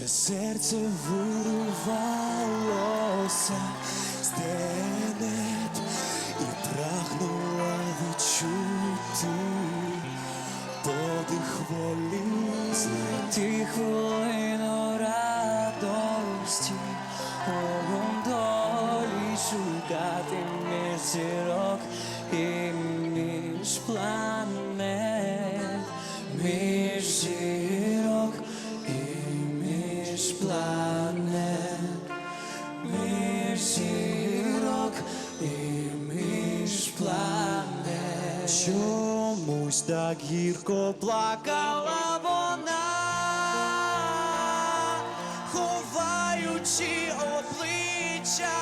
серце вирувалося з денет і прагнула відчути подих волі, знайти хвилину радості, огонь долі шукати між планет, між зірок і між планет. Чомусь так гірко плакала вона, ховаючи обличчя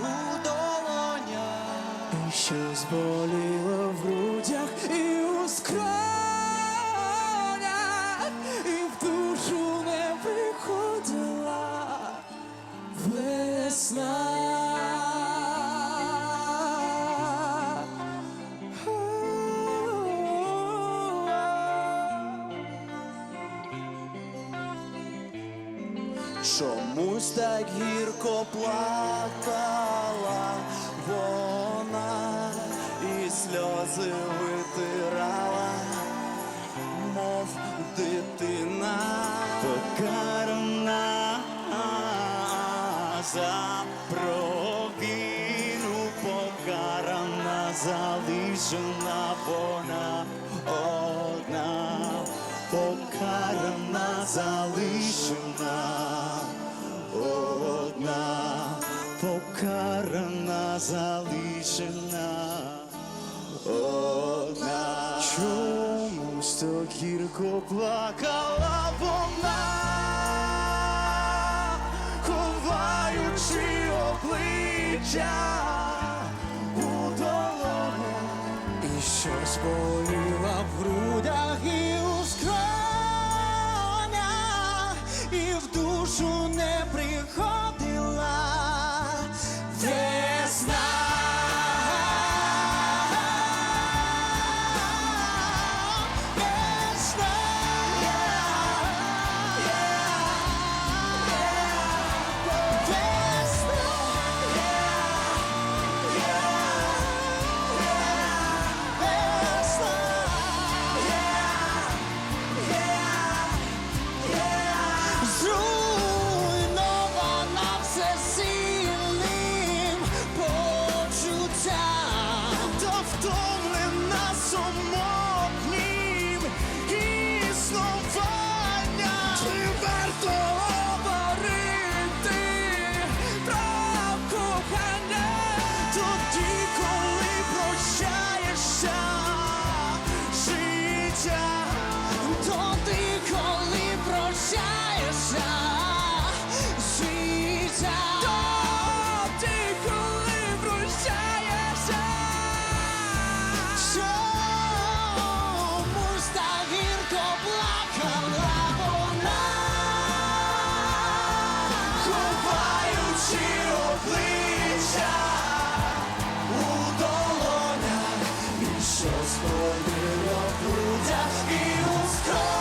у долонях, і щось боліло в грудях і у скронях, весна. Чомусь так гірко плакала вона і сльози витирала, залишена вона одна, покарана, залишена одна, покарана, залишена одна. Чомусь так гірко плакала Зболіла в грудях і у скронях, і в душу. Господи, в грудях і у.